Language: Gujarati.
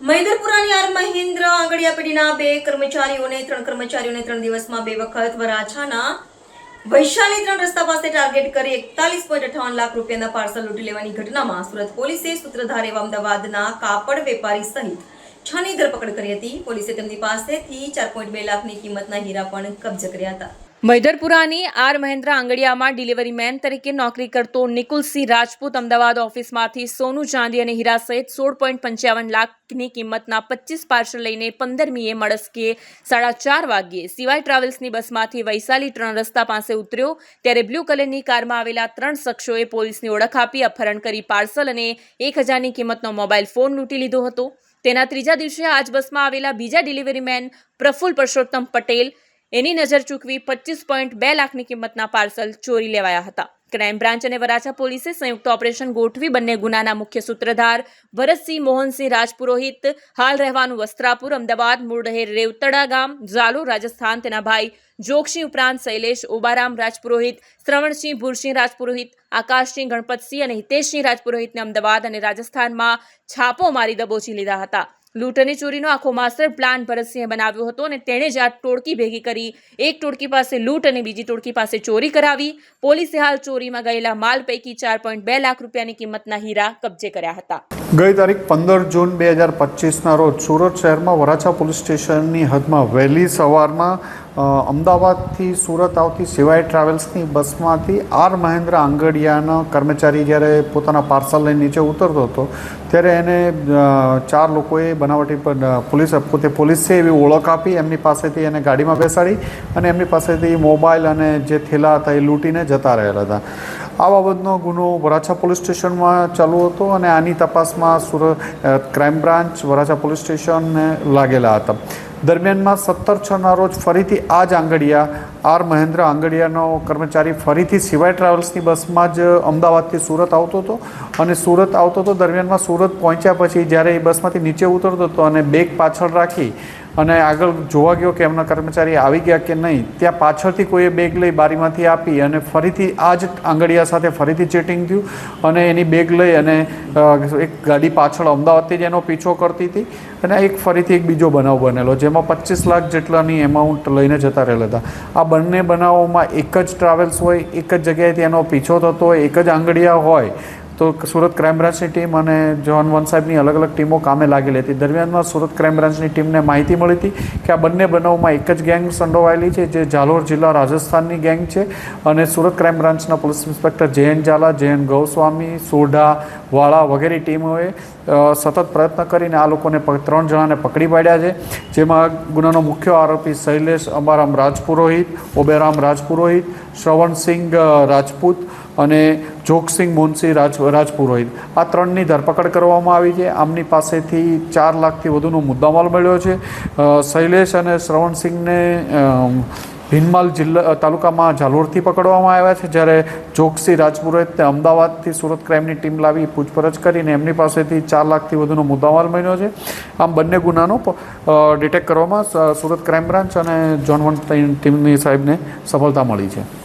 મહેન્દ્રપુરાની આર મહેન્દ્ર આંગડિયા પેઢીના બે કર્મચારીઓને, ત્રણ કર્મચારીઓને ત્રણ દિવસમાં બે વખત વરાછાના વૈશાલી ત્રણ રસ્તા પાસે ટાર્ગેટ કરી એકતાલીસ પોઈન્ટ અઠાવન લાખ રૂપિયાના પાર્સલ લૂંટી લેવાની ઘટનામાં સુરત પોલીસે સૂત્રધાર એવા અમદાવાદના કાપડ વેપારી સહિત છની ધરપકડ કરી હતી. પોલીસે તેમની પાસેથી ચાર પોઈન્ટ બે લાખની કિંમતના હીરા પણ કબજે કર્યા હતા. મૈદરપુરાની આર મહેન્દ્ર આંગડિયામાં ડિલિવરી મેન તરીકે નોકરી કરતો નિકુલસિંહ રાજપૂત અમદાવાદ ઓફિસમાંથી સોનું ચાંદી અને હીરા સહિત સોળ પોઈન્ટ પંચાવન લાખની કિંમતના પચીસ પાર્સલ લઈને પંદરમીએ મળસ્કે સાડા ચાર વાગ્યે સિવાય ટ્રાવેલ્સની બસમાંથી વૈશાલી ત્રણ રસ્તા પાસે ઉતર્યો ત્યારે બ્લુ કલરની કારમાં આવેલા ત્રણ શખ્સોએ પોલીસની ઓળખ આપી, અપહરણ કરી પાર્સલ અને એક હજારની કિંમતનો મોબાઈલ ફોન લૂંટી લીધો હતો. તેના ત્રીજા દિવસે આજ બસમાં આવેલા બીજા ડિલિવરી મેન પ્રફુલ પરસોત્તમ પટેલ એની નજર ચૂકવી પચીસ પોઈન્ટ બે લાખની કિંમતના પાર્સલ ચોરી લેવાયા હતા. ક્રાઇમ બ્રાન્ચ અને વરાછા પોલીસે સંયુક્ત ઓપરેશન ગોઠવી બંને ગુનાના મુખ્ય સૂત્રધાર ભરતસિંહ મોહનસિંહ રાજપુરોહિત, હાલ રહેવાનું વસ્ત્રાપુર, અમદાવાદ મૂળ રેવતડા ગામ, ઝાલુ, રાજસ્થાન, તેના ભાઈ જોગસિંહ ઉપરાંત શૈલેષ ઓબારામ રાજપુરોહિત, શ્રવણસિંહ, ભૂરસિંહ રાજપુરોહિત, આકાશસિંહ, ગણપતસિંહ અને હિતેશસિંહ રાજપુરોહિતને અમદાવાદ અને રાજસ્થાનમાં છાપો મારી દબોચી લીધા હતા. લૂંટ અને ચોરીનો આખો માસ્ટર પ્લાન ભરતસિંહે બનાવ્યો હતો અને તેણે જ આ ટોળકી ભેગી કરી. એક ટોળકી પાસે લૂંટ અને બીજી ટોળકી પાસે ચોરી કરાવી. પોલીસે હાલ ચોરીમાં ગયેલા માલ પૈકી ચાર પોઈન્ટ બે લાખ રૂપિયાની કિંમતના હીરા કબજે કર્યા હતા. ગઈ તારીખ પંદર જૂન બે હજાર પચીસના રોજ સુરત શહેરમાં વરાછા પોલીસ સ્ટેશનની હદમાં વહેલી સવારના અ, અમદાવાદથી સુરત આવતી સિવાય ટ્રાવેલ્સની બસમાંથી આર મહેન્દ્ર આંગડિયાનો કર્મચારી જ્યારે પોતાના પાર્સલ લઈને નીચે ઉતરતો હતો, ત્યારે એને ચાર લોકોએ બનાવટી પર પોલીસ, પોતે પોલીસ છે એવી ઓળખ આપી, એમની પાસેથી એને ગાડીમાં બેસાડી અને એમની પાસેથી મોબાઈલ અને જે થેલા હતા એ લૂંટીને જતા રહેલા હતા. આ બાબતનો ગુનો વરાછા પોલીસ સ્ટેશનમાં ચાલુ હતો અને આની તપાસમાં Surat crime branch Varachha police સ્ટેશનને લાગેલા હતા. દરમિયાનમાં સત્તર છના રોજ ફરીથી આ જ આંગડિયા આર મહેન્દ્ર આંગડિયાનો કર્મચારી ફરીથી સિવાય ટ્રાવેલ્સની બસમાં જ અમદાવાદથી સુરત આવતો હતો અને સુરત આવતો હતો દરમિયાનમાં સુરત પહોંચ્યા પછી જ્યારે એ બસમાંથી નીચે ઉતરતો હતો અને બેગ પાછળ રાખી અને આગળ જોવા ગયો કે એમના કર્મચારી આવી ગયા કે નહીં, ત્યાં પાછળથી કોઈએ બેગ લઈ બારીમાંથી આપી અને ફરીથી આ જ આંગળિયા સાથે ફરીથી ચેટિંગ થયું અને એની બેગ લઈ અને એક ગાડી પાછળ અમદાવાદથી જ એનો પીછો કરતી હતી અને એક ફરીથી એક બીજો બનાવ બનેલો, જેમાં પચીસ લાખ જેટલાની એમાઉન્ટ લઈને જતા રહેલા હતા. આ બંને બનાવોમાં એક જ ટ્રાવેલ્સ હોય, એક જ જગ્યાએથી એનો પીછો થતો હોય, એક જ આંગળિયા હોય તો સુરત ક્રાઇમ બ્રાન્ચની ટીમ અને જોન વન સાહેબની અલગ અલગ ટીમો કામે લાગેલી હતી દરમિયાનમાં સુરત ક્રાઇમ બ્રાન્ચની ટીમને માહિતી મળી હતી કે આ બંને બનાવમાં એક જ ગેંગ સંડોવાયેલી છે, જે ઝાલોર જિલ્લા રાજસ્થાનની ગેંગ છે અને સુરત ક્રાઇમ બ્રાન્ચના પોલીસ ઇન્સ્પેક્ટર જયંત ઝાલા, જયંત ગૌસ્વામી, સોઢા, વાળા વગેરે ટીમોએ સતત પ્રયત્ન કરીને આ લોકોને ત્રણ જણાને પકડી પાડ્યા છે. જેમાં ગુનાનો મુખ્ય આરોપી શૈલેષ અંબારામ રાજપુરોહિત, ઓબેરામ રાજપુરોહિત શ્રવણસિંહ રાજપૂત અને જોગસિંહ, મુનશી, રાજ રાજપુરોહિત આ ત્રણની ધરપકડ કરવામાં આવી છે. આમની પાસેથી ચાર લાખથી વધુનો મુદ્દામાલ મળ્યો છે. શૈલેષ અને શ્રવણસિંહને ભીનમાલ જિલ્લા તાલુકામાં ઝાલોરથી પકડવામાં આવ્યા છે. જ્યારે ચોકસી રાજપુરોહિતને અમદાવાદથી સુરત ક્રાઇમની ટીમ લાવી પૂછપરછ કરીને એમની પાસેથી ચાર લાખથી વધુનો મુદ્દામાલ મળ્યો છે. આમ બંને ગુનાનો ડિટેક્ટ કરવામાં સુરત ક્રાઇમ બ્રાન્ચ અને જોન વન ટીમની સાહેબને સફળતા મળી છે.